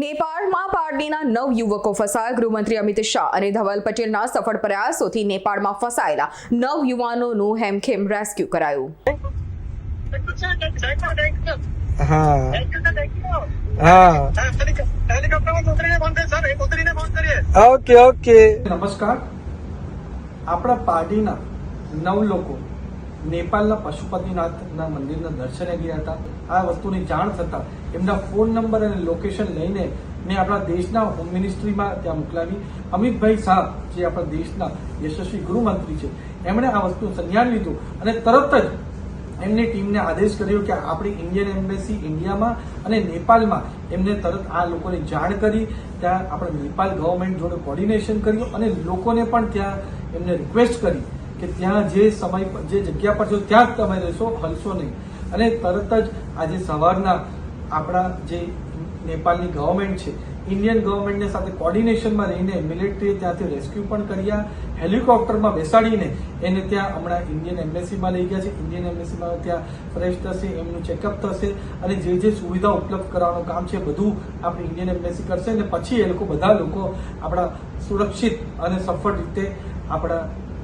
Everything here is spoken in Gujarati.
નેપાળમાં પાર્ટીના નવ યુવકો ફસાયા. ગૃહમંત્રી અમિત શાહ અને ધવલ પટેલના સફળ પ્રયાસોથી નેપાળમાં ફસાયેલા નવ યુવાનોનું હેમખેમ રેસ્ક્યુ કરાયું. ઓકે નમસ્કાર. આપણા પાર્ટીના નવ લોકો નેપાળના પશુપતિનાથના મંદિરના દર્શને ગયા હતા. આ વસ્તુની જાણ થતાં એમના ફોન નંબર અને લોકેશન લઈને મેં આપણા દેશના હોમ મિનિસ્ટ્રીમાં ત્યાં મોકલાવી. અમિતભાઈ શાહ, જે આપણા દેશના યશસ્વી ગૃહમંત્રી છે, એમણે આ વસ્તુ સંજ્ઞાન લીધું અને તરત જ એમની ટીમને આદેશ કર્યો કે આપણી ઇન્ડિયન એમ્બેસી ઇન્ડિયામાં અને નેપાળમાં એમને તરત આ લોકોને જાણ કરી. ત્યાં આપણે નેપાળ ગવર્મેન્ટ જોડે કોર્ડિનેશન કર્યું અને લોકોને પણ ત્યાં એમને રિક્વેસ્ટ કરી. કે ત્યાં જે સમય, જે જગ્યા પર છો, ત્યાં જ તમે રહેશો, હલશો નહીં. અને તરત જ આજે સવારના આપણા જે નેપાળની ગવર્મેન્ટ છે ઇન્ડિયન ગવર્મેન્ટને સાથે કોર્ડિનેશનમાં રહીને મિલિટરીએ ત્યાંથી રેસ્ક્યુ પણ કર્યા હેલિકોપ્ટરમાં બેસાડીને એને ત્યાં હમણાં ઇન્ડિયન એમ્બેસીમાં લઈ ગયા છે. ઇન્ડિયન એમ્બેસીમાં ત્યાં ફ્રેશ થશે, એમનું ચેકઅપ થશે અને જે જે સુવિધા ઉપલબ્ધ કરાવવાનું કામ છે, બધું આપણે ઇન્ડિયન એમ્બેસી કરશે અને પછી એ લોકો બધા લોકો આપણા સુરક્ષિત અને સફળ રીતે આપણા